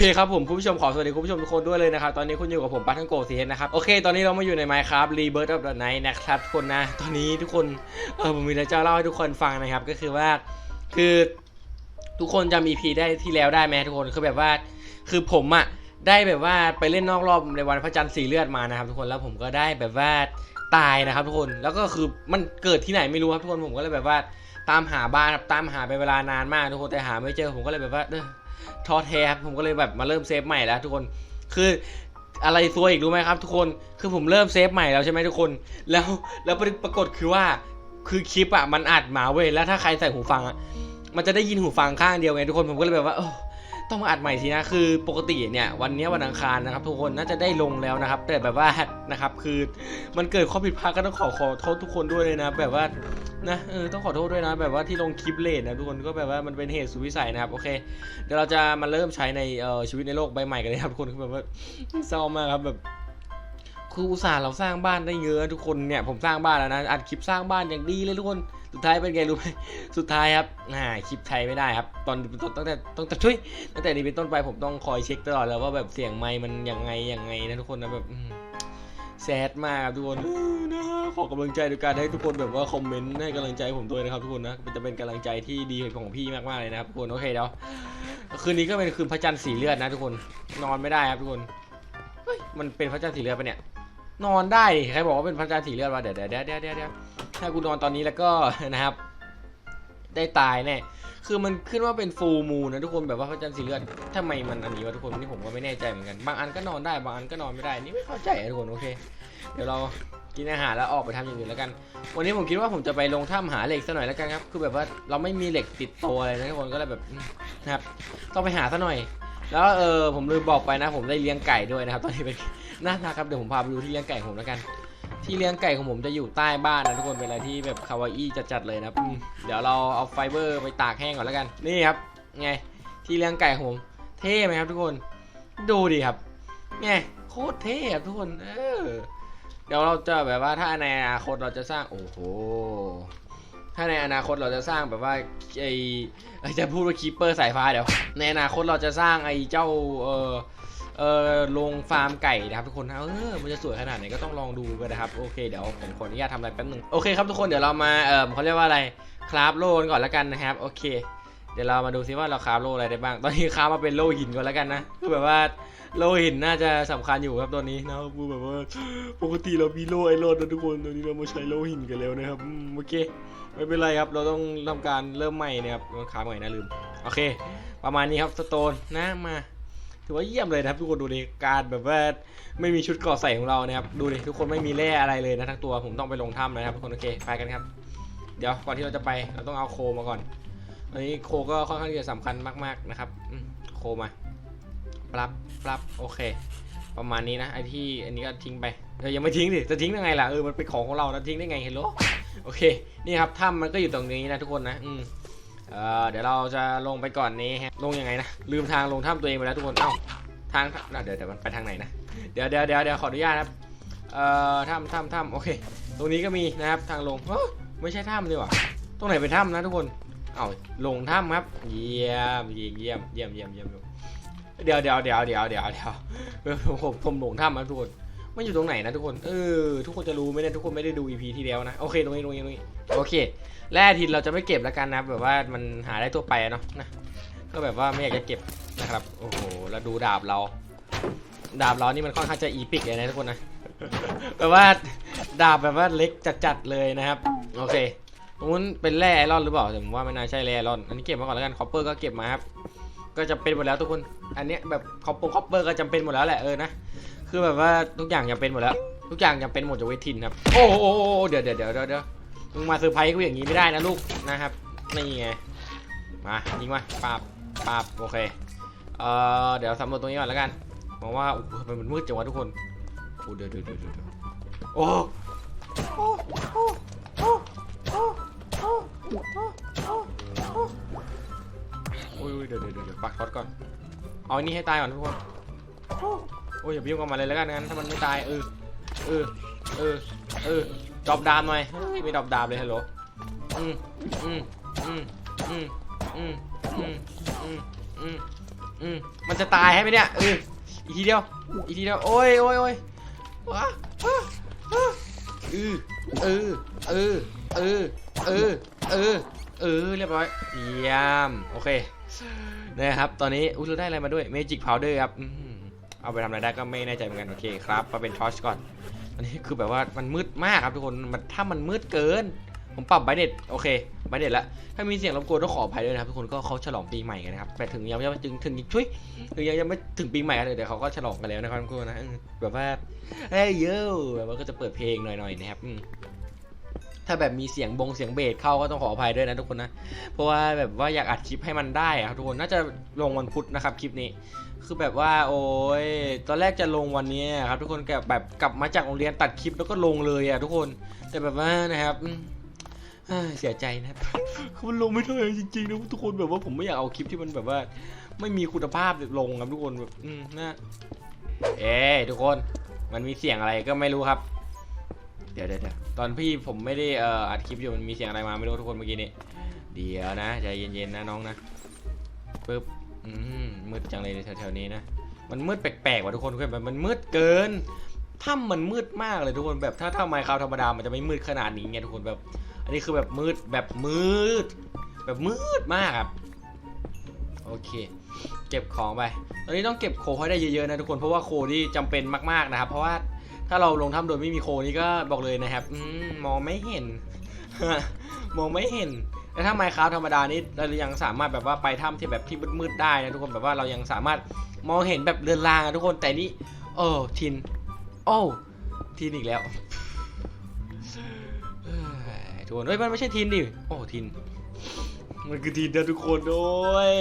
เคครับผมคุณผู้ชมขอสวัสดีคุณผู้ชมทุกคนด้วยเลยนะครับ ตอนนี้คุณอยู่กับผมปัททังโกซีนะครับโอเคตอนนี้เรามาอยู่ใน Minecraft Rebirth of the Night นะครับทุกคนนะ ตอนนี้ทุกคนเออผมมีอะไรจะเล่าให้ทุกคนฟังนะครับ ก็คือว่าคือทุกคนจำ EP ได้ที่แล้วได้ไหมทุกคนคือแบบว่า คือผมอะได้แบบว่าไปเล่นนอกรอบในวันพระจันทร์สีเลือดมานะครับ ทุกคนแล้วผมก็ได้แบบว่าตายนะครับ ทุกคนแล้วก็คือมันเกิดที่ไหนไม่รู้ครับทุกคนผมก็เลยแบบว่าตามหาบ้านครับตามหาไปเวลานานมากทุกคนแต่หาไม่เจอผมก็เลยแบบว่าเออ ท้อแท้ครับผมก็เลยแบบมาเริ่มเซฟใหม่แล้วทุกคนคืออะไรซวยอีกรู้ไหมครับ ทุกคนคือผมเริ่มเซฟใหม่แล้วใช่ไหมทุกคน แล้วแล้วปรากฏคือว่าคือคลิปอะมันอัดมาเว้ยแล้วถ้าใครใส่หูฟังอะมันจะได้ยินหูฟังข้างเดียวไงทุกคนผมก็เลยแบบว่าออ ต้องมาอัดใหม่สินะคือปกติเนี่ยวันนี้วันอังคารนะครับ ทุกคนน่าจะได้ลงแล้วนะครับ แต่แบบว่านะครับคือมันเกิดข้อผิดพลาดก็ต้องขอขอโทษทุกคนด้วยเลยนะ แบบว่านะเออต้องขอโทษด้วยนะ แบบว่าที่ลงคลิปเลทนะทุกคนก็แบบว่ามันเป็นเหตุสุดวิสัยนะครับโอเคเดี๋ยวเราจะมาเริ่มใช้ในชีวิตในโลกใบใหม่กันเลยครับทุกคนคือแบบว่าเศร้ามากครับแบบ คืออุตส่าห์เราสร้างบ้านได้เยอะทุกคนเนี่ยผมสร้างบ้านแล้วนะอัดคลิปสร้างบ้านอย่างดีเลยทุกคนสุดท้ายเป็นไงรู้ไหมสุดท้ายครับอ่าคลิปใช้ไม่ได้ครับ ตอนตั้งแต่ตั้งแต่ช่วยตั้งแต่นี้เป็นต้นไปผมต้องคอยเช็คตลอดแล้วว่าแบบเสียงไมค์มันยังไงยังไงนะทุกคนนะแบบแซดมากครับทุกคนนะขอกำลังใจด้วยการให้ทุกคนแบบว่าคอมเมนต์ให้กำลังใจผมด้วยนะครับทุกคนนะมันจะเป็นกำลังใจที่ดีของพี่มากๆเลยนะครับทุกคนโอเคเดี๋ยวคืนนี้ก็เป็นคืนพระจันทร์สีเลือดนะทุกคนนอนไม่ได้ครับทุกคนมันเป็นพระจันทร์สีเลือดปะเนี่ย นอนได้ใครบอกว่าเป็นพระจันทร์สีเลือดวะเดี๋ยวเดี๋ยวเดี๋ยวเดี๋ยวเดี๋ยวเดี๋ยวถ้ากูนอนตอนนี้แล้วก็นะครับ ได้ตายแน่คือมันขึ้นว่าเป็นฟูมูนะทุกคนแบบว่าพระจันทร์สีเลือดทำไมมันอันนี้วะทุกคนนี่ผมก็ไม่แน่ใจเหมือนกัน บางอันก็นอนได้บางอันก็นอนไม่ได้นี่ไม่เข้าใจอะทุกคนโอเค เดี๋ยวเรากินอาหารแล้วออกไปทำอย่างอื่นแล้วกัน วันนี้ผมคิดว่าผมจะไปลงถ้ำหาเหล็กซะหน่อยแล้วกันครับ คือแบบว่าเราไม่มีเหล็กติดตัวอะไรนะทุกคนก็เลยแบบนะครับ ต้องไปหาซะหน่อย แล้วเออผมลืมบอกไปนะ ผมได้เลี้ยงไก่ด้วยนะครับตอนนี้เป็นน่ารักครับเดี๋ยวผมพาไปดูที่เลี้ยงไก่ของผมแล้วกัน ที่เลี้ยงไก่ของผมจะอยู่ใต้บ้านนะทุกคนเป็นอะไรที่แบบคาวาอี้จัดๆเลยนะครับเดี๋ยวเราเอาไฟเบอร์ไปตากแห้งก่อนแล้วกันนี่ครับไงที่เลี้ยงไก่ของผมเท่ไหมครับทุกคนดูดิครับไงโคตรเท่ครับทุกคนเออเดี๋ยวเราจะแบบว่าถ้าในอนาคตเราจะสร้างโอ้โห ถ้าในอนาคตเราจะสร้างแบบว่าไอไอ้จะพูดว่าคีเปอร์สายฟ้าเดี๋ยว ในอนาคตเราจะสร้างไอเจ้าเออเออโรงฟาร์มไก่นะครับทุกคนนะเออมันจะสวยขนาดไหนก็ต้องลองดูกันนะครับโอเคเดี๋ยวผมขออนุญาตทำอะไรแป๊บนึงโอเคครับทุกคนเดี๋ยวเรามาเออเขาเรียกว่าอะไรคราฟโลนก่อนแล้วกันนะครับโอเค เดี๋ยวเรามาดูซิว่าเราคราฟโลอะไรได้บ้าง ตอนนี้คราฟมาเป็นโลหินก่อนแล้วกันนะคือแบบว่า โลหินน่าจะสำคัญอยู่ครับตอนนี้นะครับคือแบบว่าปกติเรามีโลไอรอนนะทุกคนตอนนี้เรามาใช้โลหินกันแล้วนะครับโอเคไม่เป็นไรครับเราต้องทำการเริ่มใหม่นะครับมันค้าใหม่นะลืมโอเค ประมาณนี้ครับสโตนนะมาถือว่าเยี่ยมเลยนะครับทุกคนดูดิการแบบว่าไม่มีชุดเกราะใส่ของเรานะครับดูดิทุกคนไม่มีแร่อะไรเลยนะทั้งตัวผมต้องไปลงถ้ำนะครับทุกคนโอเคไปกันครับ เดี๋ยวก่อนที่เราจะไปเราต้องเอาโคมาก่อนอันนี้โคก็ค่อนข้างที่จะสำคัญมากๆนะครับโคมา ปรับปรับโอเค ประมาณนี้นะไอที่อันนี้ก็ทิ้งไปเออยังไม่ทิ้งดิจะทิ้งยังไงล่ะเออมันเป็นของของเรานะทิ้งได้ไงเฮลโลโอเคนี่ครับถ้ำมันก็อยู่ตรงนี้นะทุกคนนะอืมเออเดี๋ยวเราจะลงไปก่อนนี้ฮะลงยังไงนะลืมทางลงถ้ำตัวเองไปแล้วทุกคนเอ้าทางเดี๋ยวเดี๋ยวมันไปทางไหนนะเดี๋ยวเดี๋ยวเดี๋ยวเดี๋ยวขออนุญาตครับเอ่อถ้ำถ้ำถ้ำโอเค ตรงนี้ก็มีนะครับทางลงเออไม่ใช่ถ้ำดีกว่าตรงไหนเป็นถ้ำนะทุกคนเอ้าลงถ้ำครับ เยี่ยมเยี่ยมเยี่ยมเยี่ยมเยี่ยม เดี๋ยวเดี๋ยวเดี๋ยวเดี๋ยวเดี๋ยวเดี๋ยวเออผมผมหลงถ้ำนะทุกคนมันอยู่ตรงไหนนะทุกคน เออ ทุกคนจะรู้ไหมเนี่ยทุกคนไม่ได้ดู EP ที่แล้วนะ โอเค ตรงนี้ตรงนี้ตรงนี้ โอเค แร่ทินเราจะไม่เก็บแล้วกันนะ แบบว่ามันหาได้ทั่วไปเนาะนะ ก็แบบว่าไม่อยากจะเก็บนะครับ โอ้โห แล้วดูดาบเรา ดาบเรานี่มันค่อนข้างจะอีพิกเลยนะทุกคนนะ แบบว่าดาบแบบว่าเล็กจัดๆเลยนะครับ โอเคตรงนู้นเป็นแร่ไอรอนหรือเปล่าแต่ผมว่าไม่น่าใช่แร่ไอรอน อันนี้เก็บมาก่อนแล้วกัน คอปเปอร์ก็เก็บมาครับ ก็จะเป็นหมดแล้วทุกคน อันนี้แบบคอปปงคอปเปอร์ก็จำเป็นหมดแล้วแหละเออนะ คือแบบว่าทุกอย่างยังเป็นหมดแล้ว ทุกอย่างยังเป็นหมดจากเวทินครับ โอ้โหเดี๋ยวเดี๋ยวเดี๋ยวเดี๋ยวมึงมาเซอร์ไพรส์กูอย่างนี้ไม่ได้นะลูกนะครับ นี่ไง มายิงมาปาบปาบโอเค เอ่อเดี๋ยวสำรวจตรงนี้ก่อนแล้วกันมองว่าโอ้โหมันมืดจังวะทุกคน โอ้เดี๋ยวเดี๋ยวเดี๋ยวโอ้โอ้โอ้โอ้โอ้โอ้ อ้ยเดี๋ยวเดี๋ยวเดี๋ยวปักท็อตก่อน เอาอันนี้ให้ตายก่อนทุกคน โอ้ยอย่าไปยุ่งกับมันเลยแล้วกันงั้นถ้ามันไม่ตายเออเออเออเออดรอปดามหน่อยเฮ้ยไม่ดรอปดามเลยฮัลโหลอืมอืมอืมอืมอืมอืมอืมอืมอืมมันจะตายให้ไหมเนี่ยเอออีกทีเดียวอีกทีเดียวโอ้ยโอ้ยโอ้ยว้าว้าว้าเออเออเออเออเออเออเออเรียบร้อยเยี่ยมโอเค นะครับตอนนี้อุ้ยเราได้อะไรมาด้วยเมจิกพาวเดอร์ครับเอาไปทำอะไรได้ก็ไม่แน่ใจเหมือนกันโอเคครับมาเป็นทอชก่อนอันนี้คือแบบว่ามันมืดมากครับทุกคนมันถ้ามันมืดเกิน ผมปรับไบเน็ตโอเคไบเน็ตละถ้ามีเสียงรบกวนต้องขออภัยด้วยนะครับทุกคนก็เขาฉลองปีใหม่กันนะครับแต่ถึงยังยังไม่ถึงถึงช่วยถึงยังยังไม่ถึงปีใหม่เลยเดี๋ยวเขาก็ฉลองกันแล้วนะครับทุกคนนะแบบว่าเฮ้ยโย่แบบว่าก็จะเปิดเพลงหน่อยๆนะครับ ถ้าแบบมีเสียงบงเสียงเบสเข้าก็ต้องขออภัยด้วยนะทุกคนนะ เพราะว่าแบบว่าอยากอัดคลิปให้มันได้ครับทุกคนน่าจะลงวันพุธนะครับคลิปนี้ คือแบบว่าโอ้ยตอนแรกจะลงวันนี้ครับทุกคนแกแบบกลับมาจากโรงเรียนตัดคลิปแล้วก็ลงเลยอะทุกคน แต่แบบว่านะครับเสียใจนะครับคือมันลงไม่ได้จริงๆนะทุกคนแบบว่าผมไม่อยากเอาคลิปที่มันแบบว่า ไม่มีคุณภาพลงครับทุกคนแบบนะเอ้ยทุกคนมันมีเสียงอะไรก็ไม่รู้ครับ ดี๋ยวเดี๋ยวตอนพี่ผมไม่ได้เอ่ออัดคลิปอยู่มันมีเสียงอะไรมาไม่รู้ทุกคนเมื่อกี้นี้เดี๋ยวนะใจเย็นๆนะน้องนะปึ๊บอืมมืดจังเลยแถวๆนี้นะมันมืดแปลกๆว่ะทุกคนคือแบบมันมืดเกินถ้ำมันมืดมากเลยทุกคนแบบถ้าถ้าไมค์คาวธรรมดามันจะไม่มืดขนาดนี้ไงทุกคนแบบ อันนี้คือแบบมืดแบบมืด แบบมืดมากครับโอเค เก็บของไป ตอนนี้ต้องเก็บโคให้ได้เยอะๆนะทุกคนเพราะว่าโคนี่จำเป็นมากๆนะครับ เพราะว่า ถ้าเราลงถ้ำโดยไม่มีโคนี่ก็บอกเลยนะครับอมมองไม่เห็น มองไม่เห็นแต่ถ้าไมค์คราฟธรรมดานี่เรายังสามารถแบบว่าไปถ้ำที่แบบที่มืดๆได้นะทุกคนแบบว่าเรายังสามารถมองเห็นแบบเรือนรางอะทุกคนแต่นี่โอ้ทิน โอ้ทินอีกแล้วเอ้ยทุกคนเฮ้ยมันไม่ใช่ทินดิโอ้ทิน มันคือทินนะทุกคนโอ้ย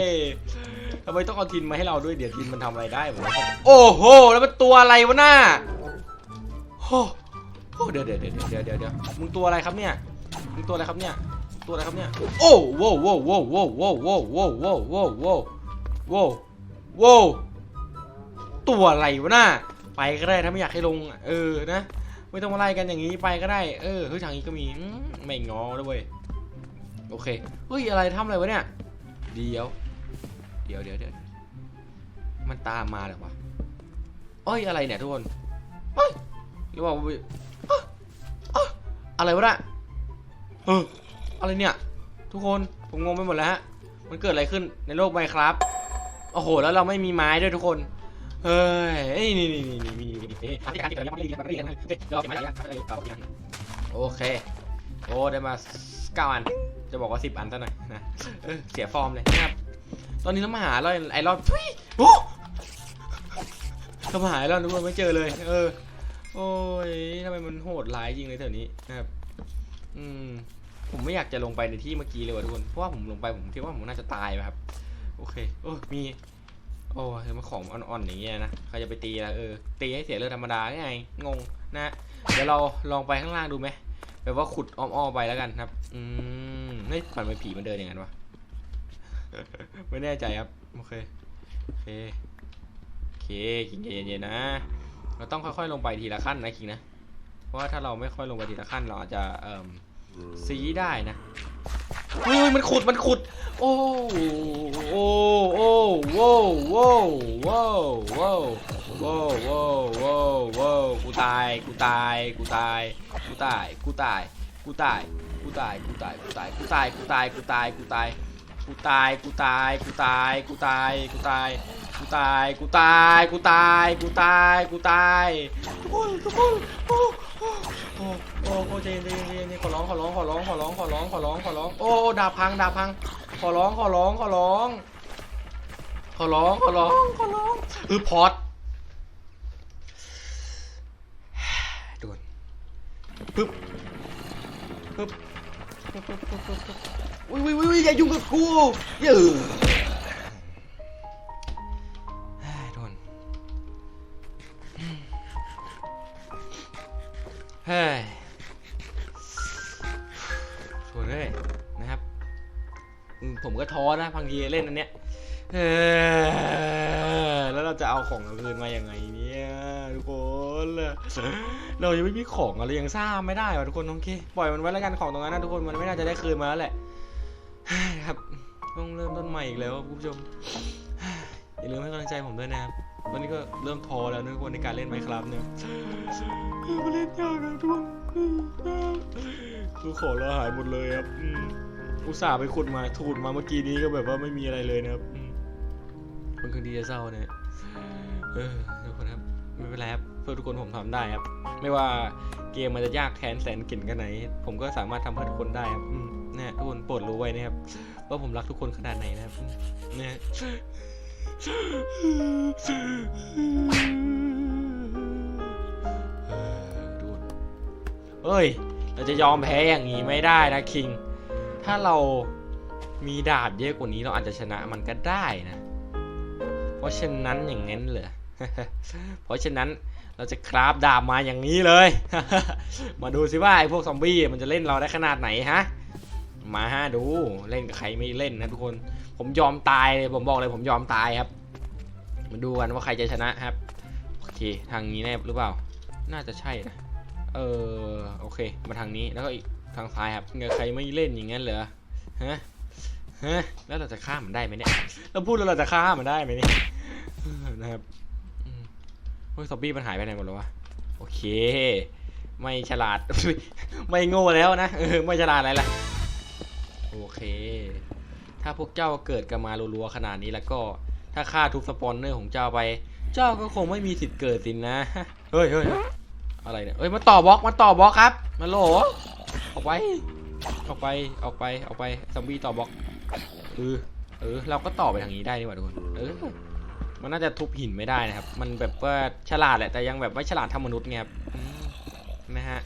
ทำไมต้องเอาทินมาให้เราด้วยเดี๋ยวทินมันทำอะไรได้ผมโอ้โห แล้วมันตัวอะไรวะหน้า โอ้โหเดี๋ยวเดี๋ยวเดี๋ยวเดี๋ยวเดี๋ยวเดี๋ยวมึงตัวอะไรครับเนี่ย มึงตัวอะไรครับเนี่ย ตัวอะไรครับเนี่ย โอ้โว้วโว้โว้โว้โว้โว้โว้โว้โว้โว้โว้โว้ตัวอะไรวะน่าไปก็ได้ถ้าไม่อยากให้ลง เออนะ ไม่ต้องมาไล่กันอย่างนี้ไปก็ได้ เออเฮ้ยทางนี้ก็มีไม่งอด้วยเว้ยโอเค เฮ้ย อะไรทำอะไรวะเนี่ย เดี๋ยว เดี๋ยวเดี๋ยวเดี๋ยวมันตามมาเหรอวะเอ้ย อะไรเนี่ยทุกคนเฮ้ย หรือว่าอะไรวะน่ะเอออะไรเนี่ย ทุกคนผมงงไปหมดแล้วฮะมันเกิดอะไรขึ้นในโลกไมครับโอ้โห แล้วเราไม่มีไม้ด้วยทุกคนเฮ้ยเอ้ยนี่นี่นี่นี่นี่นี่โอเค โอ้ได้มาเก้าอัน จะบอกว่าสิบอันซะหน่อยนะเสียฟอร์มเลยนะครับ ตอนนี้เรามาหาเราไอรอนทุยโอ้เรามาหาไอรอนทุกคนไม่เจอเลย เออ โอ้ยทำไมมันโหดร้ายจริงเลยแถวนี้นะครับ อืม ผมไม่อยากจะลงไปในที่เมื่อกี้เลยว่ะทุกคน เพราะว่าผมลงไปผมคิดว่าผมน่าจะตายครับ โอเคเออมี โอ้ยมาของอ่อนๆอย่างเงี้ยนะใครจะไปตีละเออ ตีให้เสียเลือดธรรมดาไง งงนะ เดี๋ยวเราลองไปข้างล่างดูไหมแบบว่าขุดอ้อมๆไปแล้วกันครับ อืมเฮ้ยปั่นไปผีมันเดินอย่างนั้นวะ ไม่แน่ใจครับ โอเค โอเค โอเคคิงใจเย็นๆนะ เราต้องค่อยๆลงไปทีละขั้นนะคิงนะ เพราะว่าถ้าเราไม่ค่อยลงไปทีละขั้นเราอาจจะเอ่อซีได้นะเฮ้ยมันขุดมันขุด โอ้โอ้โอ้โว้โว้โว้โว้โว้โว้โว้โว้กูตายกูตายกูตายกูตายกูตายกูตายกูตายกูตายกูตายกูตายกูตายกูตายกูตายกูตายกูตายกูตายกูตายกูตาย กูตาย กูตาย กูตาย กูตาย กูตาย ทุกคน ทุกคน โอ้โอ้โอ้โอ้โอ้ใจนใจนใจนขอร้อง ขอร้อง ขอร้อง ขอร้อง ขอร้อง ขอร้อง ขอร้อง โอ้ดาบพัง ดาบพัง ขอร้อง ขอร้อง ขอร้อง ขอร้อง ขอร้อง ขอร้องเออพอดด่วนปึ๊บปึ๊บปึ๊บปึ๊บปึ๊บปึ๊บปึ๊บอุ้ยอุ้ยอุ้ยอย่ายุ่งกับกูเยอะ เฮ้ยโถ่เลยนะครับ ผมก็ท้อนะบางทีเล่นอันเนี้ยเออแล้วเราจะเอาของเราคืนมายังไงเนี่ยทุกคนเรายังไม่มีของอะเรายังสร้างไม่ได้วะทุกคนโอเคปล่อยมันไว้แล้วกันของตรงนั้นนะทุกคนมันไม่น่าจะได้คืนมาแล้วแหละครับต้องเริ่มต้นใหม่อีกแล้วคุณผู้ชม อย่าลืมให้กำลังใจผมด้วยนะครับตอนนี้ก็เริ่มท้อแล้วนะทุกคนในการเล่นไมครับเนี่ยมันเล่นยากนะทุกคนคือของเราหายหมดเลยครับอืมอุตส่าห์ไปขุดมาถูดมาเมื่อกี้นี้ก็แบบว่าไม่มีอะไรเลยนะครับอืมมันคือดีจะเศร้าเนี่ยเออทุกคนครับไม่เป็นไรครับเพื่อทุกคนผมทำได้ครับ ไม่ว่าเกมมันจะยากแค้นแสนเก่งกันไหน ผมก็สามารถทำเพื่อทุกคนได้ครับอืมเนี่ยทุกคนโปรดรู้ไว้นะครับ ว่าผมรักทุกคนขนาดไหนนะครับอืมเนี่ยเออ ดูเอ้ย เราจะยอมแพ้อย่างนี้ไม่ได้นะคิง ถ้าเรามีดาบเยอะกว่านี้เราอาจจะชนะมันก็ได้นะ เพราะฉะนั้นอย่างนั้นเหรอเพราะฉะนั้นเราจะคราฟดาบมาอย่างนี้เลย มาดูสิว่าไอ้พวกซอมบี้มันจะเล่นเราได้ขนาดไหนฮะ มาฮะดูเล่นกับใครไม่เล่นนะทุกคน ผมยอมตายเลยผมบอกเลยผมยอมตายครับ มาดูกันว่าใครจะชนะครับโอเคทางนี้แน่หรือเปล่า น่าจะใช่นะเออโอเค มาทางนี้แล้วก็อีกทางซ้ายครับเงใครไม่เล่นอย่างนั้นเหรอฮะฮะแล้วเราจะฆ่ามันได้ไหมเนี่ยเราพูดแล้วเราจะฆ่ามันได้ไหมเนี่ยนะครับโอ้ยซอมบี้มันหายไปไหนหมดแล้ววะโอเค ไม่ฉลาด ไม่โง่แล้วนะเออไม่ฉลาดอะไรล่ะ โอเค ถ้าพวกเจ้าเกิดกันมารัวๆขนาดนี้แล้วก็ ถ้าฆ่าทุกสปอนเนอร์ของเจ้าไป เจ้าก็คงไม่มีสิทธิ์เกิดสินนะ เฮ้ยเฮ้ยอะไรเนี่ยเอ้ยมาต่อบล็อกมาต่อบล็อกครับ มาโหลออกไป ออกไป ออกไป ออกไปซอมบี้ต่อบล็อก เออ เออ เราก็ต่อไปทางนี้ได้นี่หว่าทุกคน เออ มันน่าจะทุบหินไม่ได้นะครับ มันแบบว่าฉลาดแหละ แต่ยังแบบไม่ฉลาดเท่ามนุษย์ไงครับอืมนะฮะ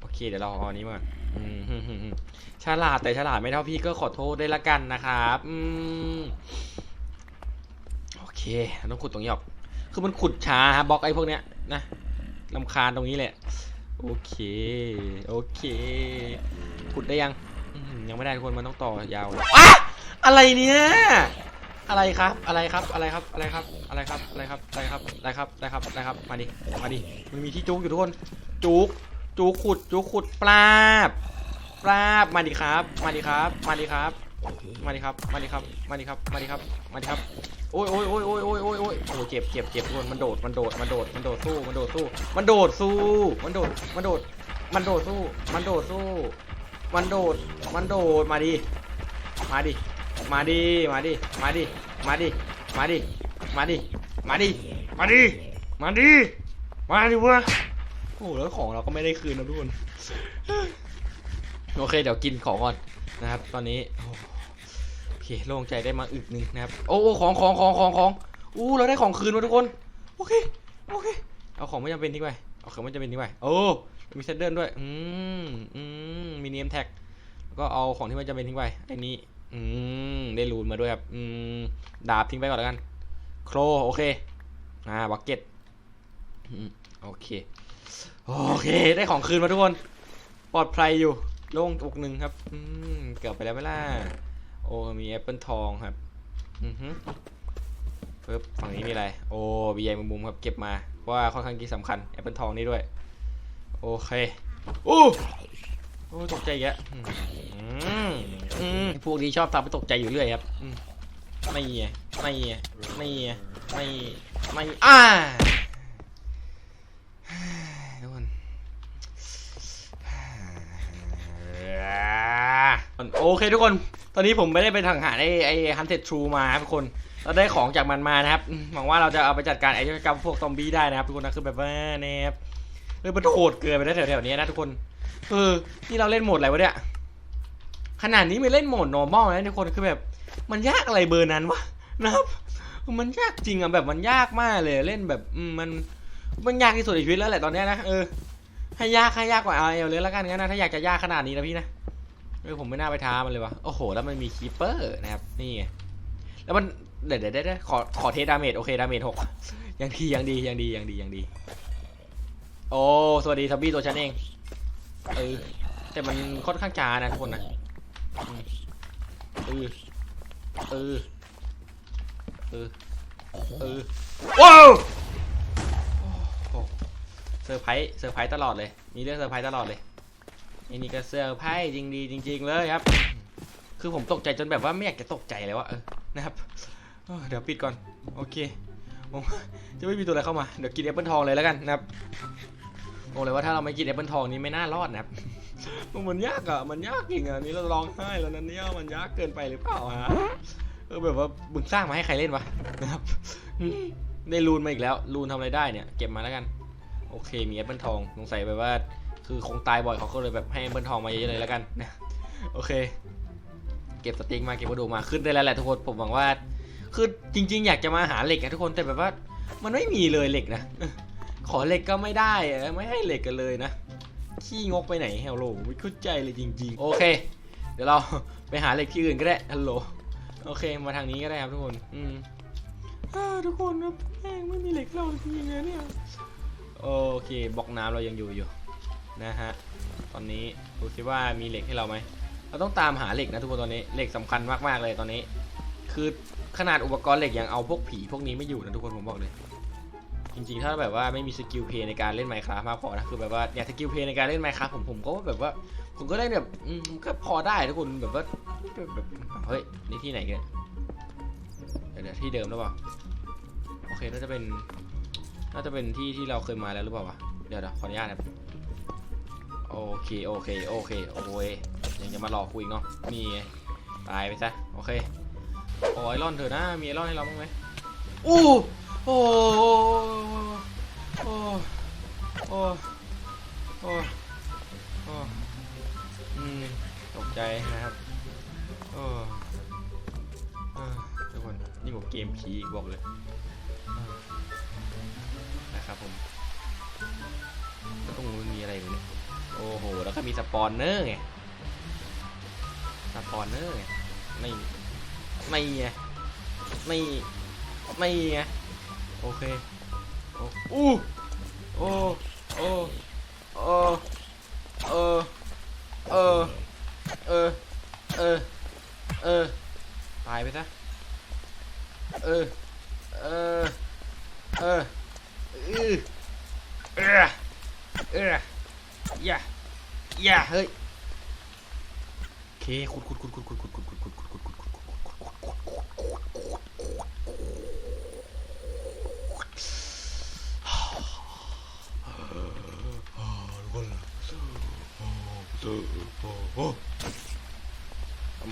โอเค เดี๋ยวเราเอาอันนี้มา อืมฮึ่มฮึ่มฮึ่มฉลาดแต่ฉลาดไม่เท่าพี่ก็ขอโทษด้วยละกันนะครับอืมโอเคต้องขุดตรงนี้ออกคือมันขุดช้าฮะบล็อกไอ้พวกเนี้ยนะลำคาญตรงนี้แหละ โอเค โอเค ขุดได้ยังอืมยังไม่ได้ทุกคนมันต้องต่อยาวอะอะไรเนี่ยอะไรครับ อะไรครับ อะไรครับ อะไรครับ อะไรครับ อะไรครับ อะไรครับ อะไรครับ อะไรครับ อะไรครับ มาดิ มาดิ มันมีที่จุกอยู่ทุกคน จุก จุกขุดจุกขุดปลาบปลาบมาดิครับ มาดิครับ มาดิครับ มาดิครับ มาดิครับ มาดิครับ มาดิครับ มาดิครับ โอ้ยโอ้ยโอ้ยโอ้ยโอ้ยโอ้ยโอ้ยโอ้เจ็บเจ็บเจ็บทุกคนมันโดด มันโดด มันโดด มันโดดสู้ มันโดดสู้ มันโดดสู้ มันโดด มันโดด มันโดดสู้ มันโดดสู้ มันโดด มันโดด มาดิ มาดิ มาดิ มาดิ มาดิ มาดิ มาดิ มาดิ มาดิ มาดิ มาดิ มาดิเวะโอ้โหแล้วของเราก็ไม่ได้คืนนะทุกคน โอเคเดี๋ยวกินของก่อนนะครับ ตอนนี้โอเคโล่งใจได้มาอึกนึงนะครับ โอ้โอ้ของของของของของอู้เราได้ของคืนมาทุกคน โอเค โอเค เอาของไม่จำเป็นทิ้งไปเอาของไม่จำเป็นทิ้งไปโอ้มีเซตเดิลด้วย อืมอืมมีเนียมแท็กแล้วก็เอาของที่ไม่จำเป็นทิ้งไปไอ้นี้อืมได้รูนมาด้วยครับ อืม ดาบทิ้งไปก่อนแล้วกัน โครโอเค อ่าบักเก็ตโอเค โอเค ได้ของคืนมาทุกคน ปลอดภัยอยู่ โล่งอกหนึ่งครับ อืมเกือบไปแล้วไหมล่ะ โอ้มีแอปเปิลทองครับ อือฮึปึ๊บฝั่งนี้มีอะไร โอ้บีไอมุมครับ เก็บมาเพราะว่าค่อนข้างกีสำคัญแอปเปิลทองนี่ด้วย โอเคโอ้โอ้ตกใจอีกแล้วอืมอืมพวกนี้ชอบทำให้ตกใจอยู่เรื่อยครับอืมไม่เงี้ยไม่เงี้ยไม่เงี้ยไม่ไม่อ่าทุกคน โอเคทุกคน ตอนนี้ผมไม่ได้ไปทางหาไอ้ไอ้ฮันเต็ดทรูมาครับทุกคน เราได้ของจากมันมานะครับ หวังว่าเราจะเอาไปจัดการไอ้เจ้ากรรมพวกซอมบี้ได้นะครับทุกคนนะคือแบบว่าเนี่ยเออมันโหดเกินไปแล้วแถวๆนี้นะทุกคน เออ นี่เราเล่นโหมดอะไรวะเนี่ย ขนาดนี้ไม่เล่นโหมด normal นะทุกคน คือแบบ มันยากอะไรเบอร์นั้นวะนะครับ มันยากจริงอะแบบมันยากมากเลยเล่นแบบมัน มันยากที่สุดในชีวิตแล้วแหละตอนนี้นะ เออ ให้ยากให้ยากกว่า RL เลยแล้วกันงั้นนะ ถ้าอยากจะยากขนาดนี้นะพี่นะ เออผมไม่น่าไปท้ามันเลยวะโอ้โห แล้วมันมีคีเปอร์นะครับ นี่ไง แล้วมันเดี๋ยวเดี๋ยวเดี๋ยวขอขอเทสดาเมจโอเคดาเมจหกยังดียังดียังดียังดียังดี โอ้สวัสดีทับบี้ตัวฉันเองเออแต่มันค่อนข้างจานะทุกคนนะเออเออเออเออว้าวโอ้เซอร์ไพรส์เซอร์ไพรส์ตลอดเลย มีเรื่องเซอร์ไพรส์ตลอดเลย นนี้ก็เซอร์ไพรส์จริงดีจริง ๆ เลยครับ คือผมตกใจจนแบบว่าไม่อยากจะตกใจเลยว่าเออนะครับเออเดี๋ยวปิดก่อนโอเคผมจะไม่มีตัวอะไรเข้ามาเดี๋ยวกินแอปเปิลทองเลยแล้วกันนะครับบอกเลยว่าถ้าเราไม่กินแอปเปิลทองนี้ไม่น่ารอดนะครับมันยากอะมันยากจริงอะนี่เราร้องไห้แล้วนะเนี่ยมันยากเกินไปหรือเปล่าฮะเออแบบว่าบึงสร้างมาให้ใครเล่นวะนะครับได้รูนมาอีกแล้วรูนทำอะไรได้เนี่ย เก็บมาแล้วกัน โอเคมีแอปเปิลทองสงสัยแบบว่า คือคงตายบ่อยเขาก็เลยแบบให้เปิลทองมาเยอะเลยแล้วกันนะโอเค เก็บสติ๊กมาเก็บกระดูกมาขึ้นได้แล้วแหละทุกคนผมหวังว่าคือจริง ๆ อยากจะมาหาเหล็กนะทุกคนแต่แบบว่า มันไม่มีเลยเหล็กนะขอเหล็กก็ไม่ได้ไม่ให้เหล็กกันเลยนะขี้งกไปไหนฮัลโหลไม่เข้าใจเลยจริง ๆ โอเค เดี๋ยวเราไปหาเหล็กที่อื่นก็ได้ฮัลโหลโอเคมาทางนี้ก็ได้ครับทุกคน อืมอทุกคนครับแม่งไม่มีเหล็กเราจริงๆนะเนี่ย โอเคบล็อกน้ำเรายังอยู่อยู่ นะฮะ ตอนนี้ดูสิว่ามีเหล็กให้เราไหม เราต้องตามหาเหล็กนะทุกคนตอนนี้ เหล็กสำคัญมากๆเลยตอนนี้ คือขนาดอุปกรณ์เหล็กยังเอาพวกผีพวกนี้ไม่อยู่นะทุกคนผมบอกเลย จริงๆ ถ้าแบบว่าไม่มีสกิลเพย์ในการเล่นไมค์คราฟมากพอนะคือแบบว่าอยากสกิลเพย์ในการเล่นไมค์คราฟผมผมก็แบบว่าผมก็ได้แบบก็พอได้ทุกคนแบบว่าแบบเฮ้ยนี่ที่ไหนกันเดี๋ยวเดี๋ยวที่เดิมหรือเปล่าโอเคน่าจะเป็นน่าจะเป็นที่ที่เราเคยมาแล้วหรือเปล่าวะเดี๋ยวเดี๋ยวขออนุญาตนะ โอเคโอเคโอเคโอ้ยยังจะมาหลอกกูอีกเนาะนี่ไงตายไปซะโอเคโอ้ยร่อนเถอะนะมีไอรอนให้เราบ้างไหมอู้โอ้โอ้โอ้โอ้โอ้อืมตกใจนะครับโอ้เออทุกคนนี่ผมเกมผีอีกบอกเลยนะครับผม ตรงนู้นมีอะไรอยู่เนี่ยโอ้โห แล้วก็มีสปอนเนอร์ไง สปอนเนอร์ไง ไม่ ไม่ไง ไม่ ไม่ไง โอเค โอ้อู้โอ้ โอ้ โอ้เออ เออ เออ เออ เออ ตายไปซะ เออ เออ เออเออ เออเออย่าอย่าเฮ้ยโอเคขุดขุดขุดขุดขุดขุดขุดขุดขุดขุดขุดขุดขุดขุดขุดขุด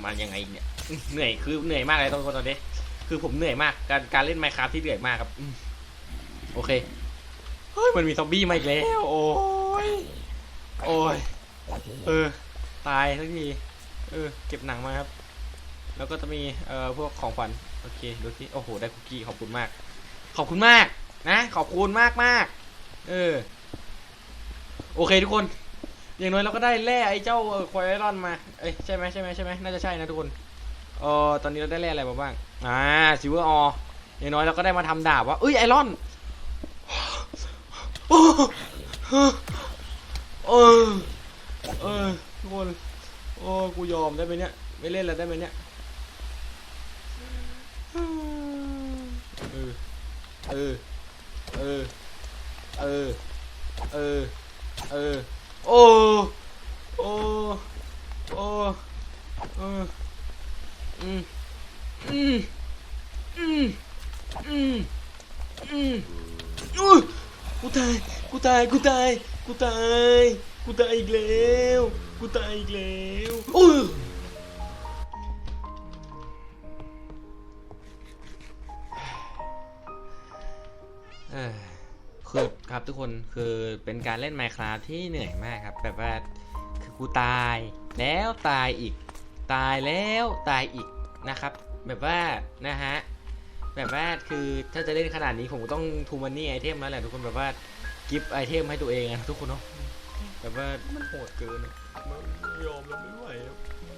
มันยังไงเนี่ยเหนื่อยคือเหนื่อยมากเลยทุกคนตอนนี้คือผมเหนื่อยมาก การการเล่นไมค์คราฟที่เหนื่อยมากครับอืมโอเคเฮ้ย มันมีซอมบี้มาอีกแล้ว โอ้ยโอ้ย เออ ตายสักที เออ เก็บหนังมาครับ แล้วก็จะมี เอ่อ พวกของขวัญ โอเค ดูสิ โอ้โห ได้คุกกี้ ขอบคุณมาก ขอบคุณมาก นะ ขอบคุณมากมากๆเออ โอเคทุกคน อย่างน้อยเราก็ได้แร่ไอ้เจ้าควายไอรอนมา เอ้ย ใช่ไหมใช่ไหมใช่ไหมน่าจะใช่นะทุกคนเออตอนนี้เราได้แร่อะไรมาบ้าง อ่าซิลเวอร์อออย่างน้อยเราก็ได้มาทำดาบว่าเอ้ยไอรอนโอ้ เออเออทุกคนโอ้กูยอมได้ไหมเนี่ยไม่เล่นแล้วได้ไหมเนี่ยเออเออเออเออเออเออโอ้โอ้โอ้เอออืมอืมอืมอืมอืมอุ้ย กูตายกูตายกูตายกูตายกูตายอีกแล้วกูตายอีกแล้วโอ้ยเอ้ยคือครับทุกคนคือเป็นการเล่น Minecraft ที่เหนื่อยมากครับ แบบว่าคือกูตายแล้วตายอีก ตายแล้วตายอีกนะครับ แบบว่านะฮะ แบบว่าคือถ้าจะเล่นขนาดนี้ผมก็ต้องทูมันนี่ไอเทมแล้วแหละทุกคนแบบว่ากิฟต์ไอเทมให้ตัวเองอะทุกคนเนาะแบบว่ามันโหดเกินมันยอมแล้วไม่ไหว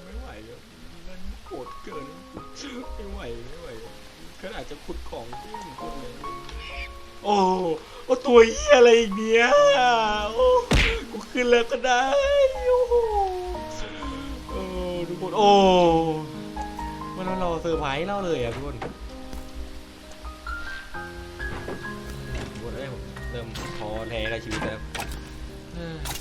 ไม่ไหวมันโหดเกินไม่ไหวไม่ไหวขนาดจะขุดของที่ผมขุดเลยโอ้โอ้ตัวเหี้ยอะไรอีกเนี่ยโอ้กูขึ้นแล้วก็ได้โอ้โหโอ้ทุกคนโอ้มันรอเซอร์ไพรส์เราเลยอะทุกคน ริ่มท้อแท้กับชีวิตแล้ว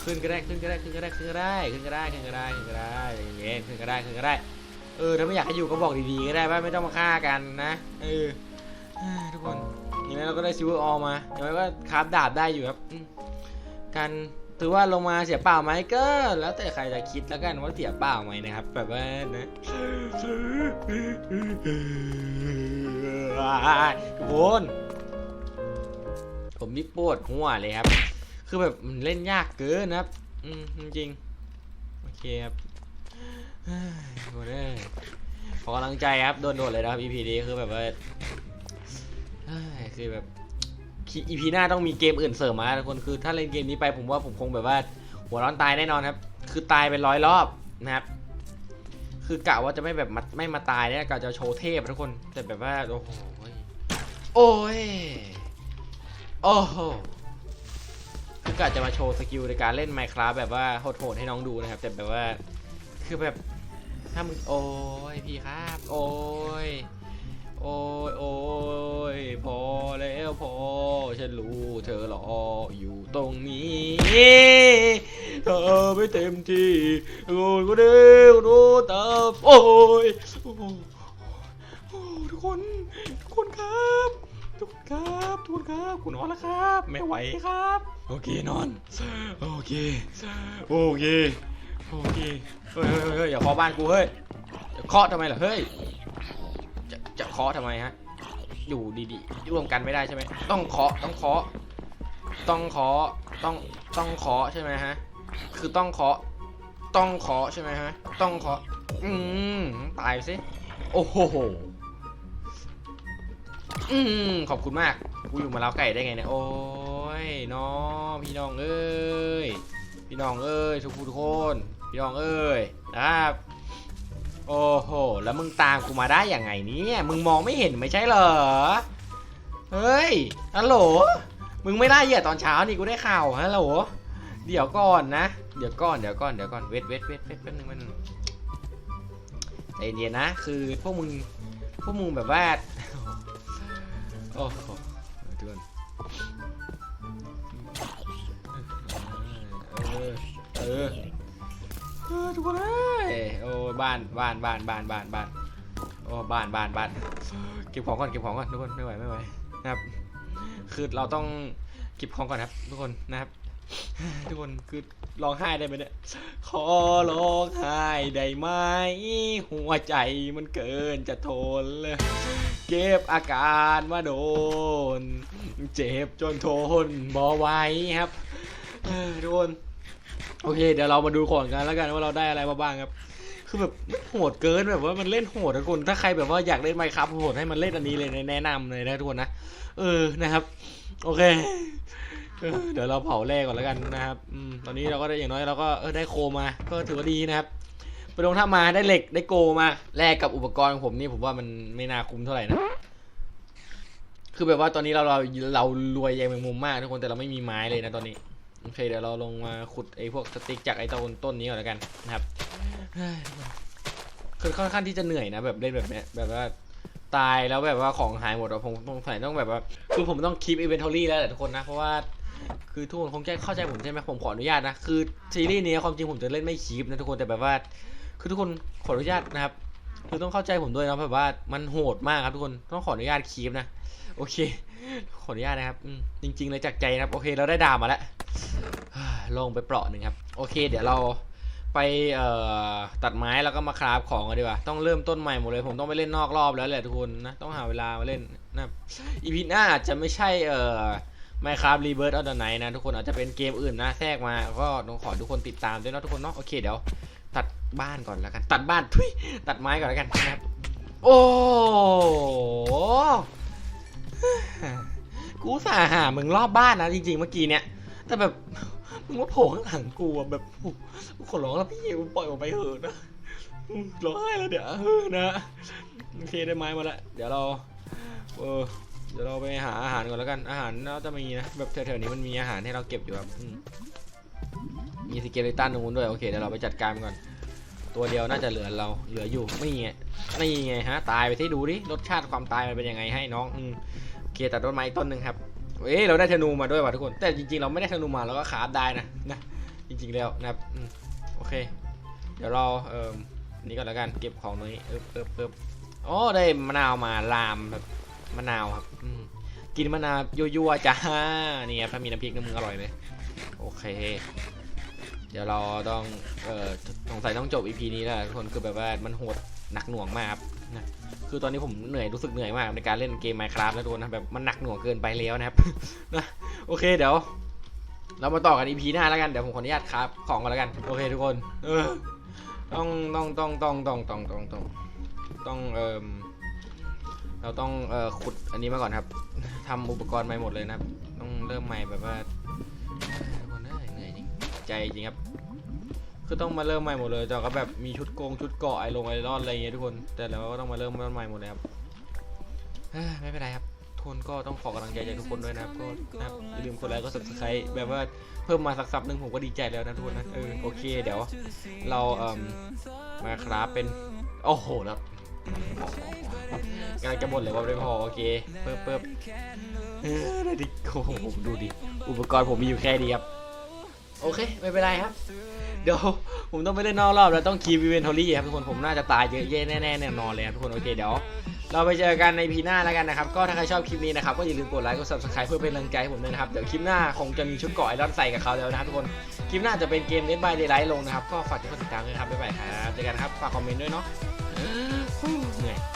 ขึ้นก็ได้ขึ้นก็ได้ขึ้นก็ได้ขึ้นก็ได้ขึ้นก็ได้ขึ้นก็ได้ขึ้นก็ได้อย่างเงี้ยขึ้นก็ได้ขึ้นก็ได้ เออถ้าไม่อยากให้อยู่ก็บอกดีๆก็ได้ว่าไม่ต้องมาฆ่ากันนะเออทุกคนอย่างนั้นเราก็ได้ซิลเวอร์ออมาอย่างนั้นก็คราฟดาบได้อยู่ครับการถือว่าลงมาเสียเปล่าไหมก็ แล้วแต่ใครจะคิดแล้วกันว่าเสียเปล่าไหมนะครับ แบบว่านะทุกคน ผมนี่ปวดหัวเลยครับ คือแบบมันเล่นยากเกินนะครับ อืมจริงโอเคครับเฮ้ยโดลขอกำลังใจครับโดนๆเลยนะครับ EP นี้คือแบบว่าคือแบบ EP หน้าต้องมีเกมอื่นเสริมมาทุกคนคือถ้าเล่นเกมนี้ไปผมว่าผมคงแบบว่า หัวร้อนตายแน่นอนครับ คือตายเป็นร้อยรอบนะครับ คือกะว่าจะไม่แบบมาไม่มาตายเนี่ยกะจะโชว์เทพทุกคนแต่แบบว่าโอ้โหโอ้ย โอ้โหคือกะจะมาโชว์สกิลในการเล่น Minecraft แบบว่าโหดๆให้น้องดูนะครับ แต่แบบว่า คือแบบถ้ามึงโอ้ยพี่ครับ โอ้ยโอ้ยโอ้ยพอแล้วพอ ฉันรู้เธอรออยู่ตรงนี้เธอไม่เต็มที่โอ้ก็เดียวดูตาโอ้ยโอ้โหโอ้โหทุกคน ทุกคนครับ คนครับทุกคนครับกูนอนแล้วครับ ไม่ไหวครับ โอเคนอน โอเคโอเคโอเคเฮ้ยเฮ้ยเฮ้ยอย่าเคาะบ้านกูเฮ้ยจะเคาะทำไมล่ะเฮ้ยจะจะเคาะทำไมฮะอยู่ดีๆร่วมกันไม่ได้ใช่ไหมต้องเคาะต้องเคาะต้องเคาะต้องต้องเคาะใช่ไหมฮะคือต้องเคาะต้องเคาะใช่ไหมฮะต้องเคาะอืมตายสิโอ้โห อืมขอบคุณมาก กูอยู่มาแล้วไก่ได้ไงเนี่ย โอ้ยน้องพี่น้องเอ้ย พี่น้องเอ้ยทุกผู้ทุกคน พี่น้องเอ้ยนะครับ โอ้โห แล้วมึงตามกูมาได้อยังไงเนี่ย มึงมองไม่เห็นไม่ใช่เหรอ เฮ้ยฮัลโหล มึงไม่ได้เหยียดตอนเช้านี่กูได้ข่าวฮัลโหล เดี๋ยวก่อนนะ เดี๋ยวก่อน เดี๋ยวก่อน เดี๋ยวก่อน เวทเวทเวทเวทแป๊บนึงแป๊บนึงใจเย็นๆนะ คือพวกมึง พวกมึงแบบว่า โอ้โหทุกคนเออ เออ เออทุกคนเอ้ยโอ้บ้านบ้านบ้านบ้านบ้านบ้านโอ้บ้านบ้านบ้านเก็บของก่อนเก็บของก่อนทุกคนไม่ไหวไม่ไหวนะครับ คือเราต้องเก็บของก่อนครับ ทุกคนนะครับ ทุกคนคือร้องไห้ได้ไหมเนี่ยขอร้องไห้ได้ไหมหัวใจมันเกินจะทนเลยเก็บอาการมาโดน เจ็บจนทนบ่ไหวครับทุกคนโอเค เดี๋ยวเรามาดูก่อนกันแล้วกันว่าเราได้อะไรมาบ้างครับคือแบบโหดเกินแบบว่ามันเล่นโหดทุกคนถ้าใครแบบว่าอยากเล่นไมค์ครับโหดให้มันเล่นอันนี้เลยแนะนำเลยนะทุกคนนะเออนะครับ โอเค เดี๋ยวเราเผาแรกก่อนแล้วกันนะครับอืมตอนนี้เราก็ได้อย่างน้อยเราก็เออได้โคมา ก็ถือว่าดีนะครับ ไปลงถ้ามาได้เหล็กได้โกมาแลกกับอุปกรณ์ของผมนี่ผมว่ามันไม่น่าคุ้มเท่าไหร่นะ คือแบบว่าตอนนี้เราเราเรารวยยังแมงมุมมากทุกคนแต่เราไม่มีไม้เลยนะตอนนี้ โอเคเดี๋ยวเราลงมาขุดไอ้พวกสติ๊กจากไอ้ต้นต้นนี้ก่อนแล้วกันนะครับคือค่อนข้างที่จะเหนื่อยนะแบบเล่นแบบเนี้ยแบบว่าตายแล้วแบบว่าของหายหมดอะผมต้องใส่ต้องแบบว่าคือผมต้องคีปอินเวนทอรี่แล้วแหละทุกคนนะเพราะว่า คือทุกคนคงจะเข้าใจผมใช่ไหมผมขออนุญาตนะคือซีรีส์นี้ความจริงผมจะเล่นไม่คีปนะทุกคนแต่แบบว่า คือทุกคนขออนุญาตนะครับ คือต้องเข้าใจผมด้วยนะแบบว่ามันโหดมากครับทุกคนต้องขออนุญาตคีปนะโอเค ขออนุญาตนะครับจริงๆเลยจากใจนะครับโอเคเราได้ดาวมาแล้วลงไปเปราะหนึ่งครับ โอเค เดี๋ยวเราไปตัดไม้แล้วก็มาคราฟของกันดีกว่า ต้องเริ่มต้นใหม่หมดเลย ผมต้องไปเล่นนอกรอบแล้วแหละทุกคนนะ ต้องหาเวลามาเล่นนะอีพีหน้าอาจจะไม่ใช่เอ่อ Minecraft Rebirth of the Night นะทุกคนอาจจะเป็นเกมอื่นนะแทรกมา ก็ต้องขอทุกคนติดตามด้วยนะทุกคนเนาะโอเคเดี๋ยว ตัดบ้านก่อนแล้วกัน ตัดบ้านทุยตัดไม้ก่อนแล้วกันนะครับ โอ้โหกูสาหามึงรอบบ้านนะจริงๆเมื่อกี้เนี่ยแต่แบบมึงมาโผล่ข้างหลังกูอะแบบโอ้กูขอร้องแล้วพี่มึงปล่อยออกไปเถอะนะร้องไห้แล้วเดี๋ยวนะโอเคได้ไม้มาแล้วเดี๋ยวเราเออ เดี๋ยวเราไปหาอาหารก่อนแล้วกัน อาหารน่าจะมีนะ แบบแถวๆนี้มันมีอาหารให้เราเก็บอยู่ครับ มีสเกเลตันตรงนู้นด้วย โอเคเดี๋ยวเราไปจัดการก่อน ตัวเดียวน่าจะเหลือเรา เหลืออยู่ ไม่ไงนี่ไงฮะ ตายไปที่ดูดิ รสชาติความตายมันเป็นยังไงให้น้องอืมโอเคตัดต้นไม้ต้นหนึ่งครับ เอ้ยเราได้ธนูมาด้วยว่ะทุกคน แต่จริงๆเราไม่ได้ธนูมาเราก็คราฟได้นะ นะ จริงๆแล้วนะครับโอเค เดี๋ยวเราเอ่อนี่ก่อนแล้วกัน เก็บของตรงนี้เอิบเอิบเอิบโอ้ได้มะนาวมาลามแบบ มะนาวครับกินมะนาวยั่วๆจ้านี่ครับถ้ามีน้ำพริกน้ำมึงอร่อยเลยโอเค เดี๋ยวเราต้องเอ่อสงสัยต้องจบ EP นี้แล้วทุกคนคือแบบว่ามันโหดหนักหน่วงมากครับนะคือตอนนี้ผมเหนื่อยรู้สึกเหนื่อยมากในการเล่นเกม Minecraft นะทุกคนนะแบบมันหนักหน่วงเกินไปแล้วนะครับนะโอเคเดี๋ยว เรามาต่อกัน EP หน้าแล้วกันเดี๋ยวผมขออนุญาตครับของก่อนแล้วกันโอเคทุกคนเออต้องต้องต้องต้องต้องต้องต้องต้องต้องเอ่อ เราต้องเอ่อขุดอันนี้มาก่อนครับทำอุปกรณ์ใหม่หมดเลยนะครับ ต้องเริ่มใหม่แบบว่าทุกคนเอ้เหนื่อยจริงใจจริงครับ คือต้องมาเริ่มใหม่หมดเลยแต่ก็แบบมีชุดโกงชุดเกาะไอลงไอรอนอะไรเงี้ยทุกคน แต่เราก็ต้องมาเริ่มต้นใหม่หมดเลยครับไม่เป็นไรครับทุนก็ต้องขอกำลังใจจากทุกคนด้วยนะครับก็นะครับอย่าลืมกดไลค์ก็ subscribe แบบว่าเพิ่มมาสักซับหนึ่งผมก็ดีใจแล้วนะทุกคนนะเออโอเคเดี๋ยวเราเอ่มมาคราฟเป็นโอ้โหแล้ว กำลังจะบ่นเลยว่าไม่พอโอเคเพิ่มเพิ่มดูดิโอ้โหดูดิ อุปกรณ์ผมมีอยู่แค่นี้ครับ โอเค ไม่เป็นไรครับ เดี๋ยวผมต้องไปเล่นนอกรอบแล้วต้องคีบอีเวนทอรี่ครับทุกคนผมน่าจะตายเยอะแยะแน่ๆแน่นอนเลยครับทุกคนโอเคเดี๋ยวเราไปเจอกันในพีหน้าแล้วกันนะครับ ก็ถ้าใครชอบคลิปนี้นะครับ ก็อย่าลืมกดไลค์กด subscribe เพื่อเป็นกำลังใจให้ผมด้วยนะครับ เดี๋ยวคลิปหน้าคงจะมีชุดเกาะไอรอนใส่กับเขาแล้วนะครับทุกคน คลิปหน้าจะเป็นเกมเล่นบายเดย์ไลท์ลงนะครับ ก็ฝากทุกคนติดตามด้วยครับบ๊ายบายครับเจอกันครับฝากคอมเมนต์ด้วยเนาะ ね。